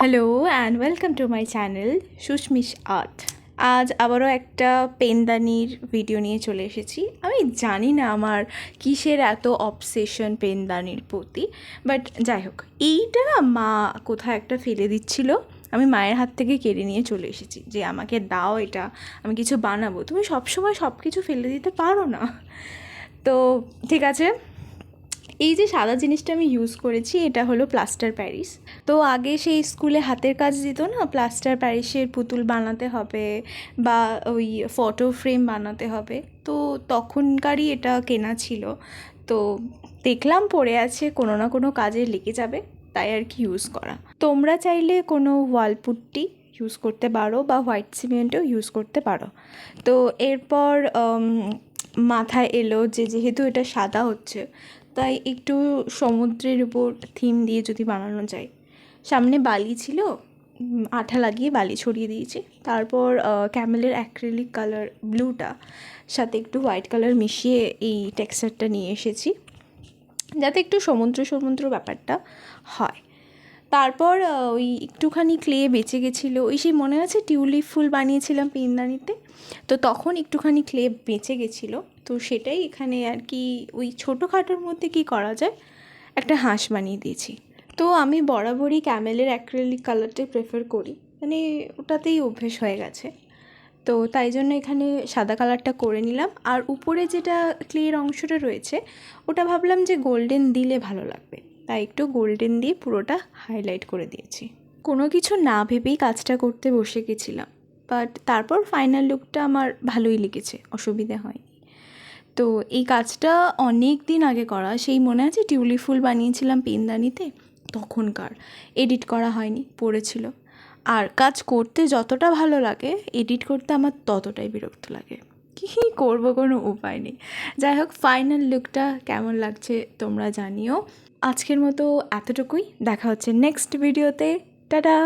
Hello and welcome to my channel Susmi's art আজ আবারও একটা পেনদানির ভিডিও নিয়ে চলে এসেছি। আমি জানি না আমার কিসের এত অবসেশন পেনদানির প্রতি বাট যাই হোক, এইটা না মা কোথায় একটা ফেলে দিচ্ছিল। আমি মায়ের হাত থেকে কেড়ে নিয়ে চলে এসেছি যে আমাকে দাও এটা, আমি কিছু বানাবো। তুমি সবসময় সব কিছু ফেলে দিতে পারো না। তো ঠিক আছে এই যে সাদা জিনিসটা আমি ইউজ করেছি, এটা হলো প্লাস্টার প্যারিস তো আগে সেই স্কুলে হাতের কাজ দিত না প্লাস্টার প্যারিসের পুতুল বানাতে হবে বা ওই ফটো ফ্রেম বানাতে হবে। তো তখনকারই এটা কেনা ছিল। তো দেখলাম পড়ে আছে, কোনো না কোনো কাজে লেগে যাবে, তাই আর কি ইউজ করা। তোমরা চাইলে কোনো ওয়ালপুট্টি ইউজ করতে পারো বা হোয়াইট সিমেন্টও ইউজ করতে পারো। তো এরপর মাথায় এলো যে যেহেতু এটা সাদা হচ্ছে তাই একটু সমুদ্রের উপর থিম দিয়ে যদি বানানো যায়। সামনে বালি ছিল আঠা লাগিয়ে বালি ছড়িয়ে দিয়েছি। তারপর ক্যামেলের অ্যাক্রিলিক কালার ব্লুটা সাথে একটু হোয়াইট কালার মিশিয়ে এই টেক্সচারটা নিয়ে এসেছি, যাতে একটু সমুদ্র সমুদ্র ব্যাপারটা হয়। তারপর ওই একটুখানি ক্লে বেঁচে গেছিল। ওই সেই মনে আছে, টিউলিপ ফুল বানিয়েছিলাম পিনদানিতে? তো তখন একটুখানি ক্লে বেঁচে গেছিল। তো সেটাই এখানে আর কি ওই ছোটোখাটোর মধ্যে কি করা যায়? একটা হাঁস বানিয়ে দিয়েছি। তো আমি বরাবরই ক্যামেলের অ্যাক্রেলিক কালারটাই প্রেফার করি। মানে ওটাতেই অভ্যেস হয়ে গেছে। তো তাই জন্য এখানে সাদা কালারটা করে নিলাম। আর উপরে যেটা ক্লিয়ার অংশটা রয়েছে, ওটা ভাবলাম যে গোল্ডেন দিলে ভালো লাগবে। তাই একটু গোল্ডেন দিয়ে পুরোটা হাইলাইট করে দিয়েছি। কোনো কিছু না ভেবেই কাজটা করতে বসে গেছিলাম। বাট তারপর ফাইনাল লুকটা আমার ভালোই লেগেছে, অসুবিধে হয়নি। তো এই কাজটা অনেক দিন আগে করা, সেই মনে আছে? টিউলিপ ফুল বানিয়েছিলাম পেনদানিতে, তখনকার। এডিট করা হয়নি, পড়েছিল। আর কাজ করতে যতটা ভালো লাগে, এডিট করতে আমার ততটাই বিরক্ত লাগে। কী করব, কোনো উপায় নেই। যাই হোক, ফাইনাল লুকটা কেমন লাগছে তোমরা জানিও। আজকের মতো এতটুকুই, দেখা হচ্ছে নেক্সট ভিডিওতে। টাটা!